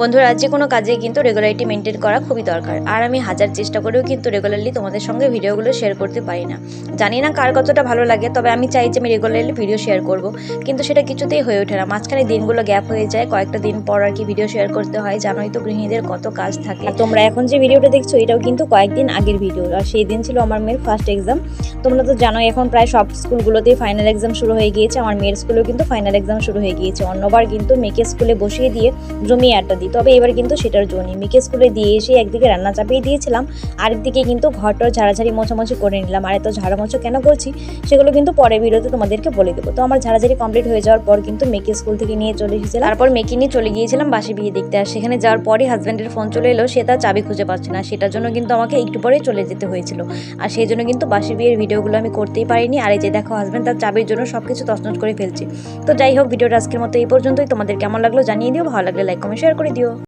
বন্ধুরা যে কোনো কাজে কিন্তু রেগুলারিটি মেনটেন করা খুবই দরকার। আর আমি হাজার চেষ্টা করেও কিন্তু রেগুলারলি তোমাদের সঙ্গে ভিডিওগুলো শেয়ার করতে পারি না। জানি না কার কতটা ভালো লাগে, তবে আমি চাই যে আমি রেগুলারলি ভিডিও শেয়ার করব। কিন্তু সেটা কিছুতেই হয়ে ওঠে না। মাঝখানে দিনগুলো গ্যাপ হয়ে যায়, কয়েকটা দিন পর আর কি ভিডিও শেয়ার করতে হয়। জানোই তো গৃহিণীদের কত কাজ থাকে। তোমরা এখন যে ভিডিওটা দেখছ, এটাও কিন্তু কয়েকদিন আগের ভিডিও আর সেই দিন ছিল আমার মেয়ের ফার্স্ট এক্সাম তোমরা তো জানোই, এখন প্রায় সব স্কুলগুলোতেই ফাইনাল এক্সাম শুরু হয়ে গিয়েছে। আমার মেয়ের স্কুলেও কিন্তু ফাইনাল এক্সাম শুরু হয়ে গিয়েছে। অন্যবার কিন্তু মেয়েকে স্কুলে বসিয়ে দিয়ে জমিয়ে আড্ডা দিই। তবে এবার কিন্তু সেটার জন্য মেয়েকে স্কুলে দিয়ে এসে একদিকে রান্না চাপিয়ে দিয়েছিলাম, আরেকদিকে কিন্তু ঘরটার ঝাড়াঝাড়ি মোছামুছি করে নিলাম। আর এত ঝাড়ামোছো কেন করছি সেগুলো কিন্তু পরে ভিডিওতে তোমাদেরকে বলে দেবো। তো আমার ঝাড়াঝাড়ি কমপ্লিট হয়ে যাওয়ার পর কিন্তু মেয়েকে স্কুল থেকে নিয়ে চলে এসেছিলাম। তারপর মেয়েকে নিয়ে চলে গিয়েছিলাম বাসি বিয়ে দেখতে। আর সেখানে যাওয়ার পরই হাজব্যান্ডের ফোন চলে এলো, সে তার চাবি খুঁজে পাচ্ছে না। সেটার জন্য কিন্তু আমাকে একটু পরে চলে যেতে হয়েছিল। আর সেই জন্য কিন্তু বাসি বিয়ের ভিডিওগুলো আমি করতেই পারিনি। আর এই যে দেখো হাজব্যান্ড তার চাবির জন্য সব কিছু তছনছ করে ফেলছে। তো যাই হোক, ভিডিওটা আজকের মতো এই পর্যন্তই। তোমাদের কেমন লাগল জানিয়ে দিও। ভালো লাগলে লাইক কমেন্ট শেয়ার করে দিও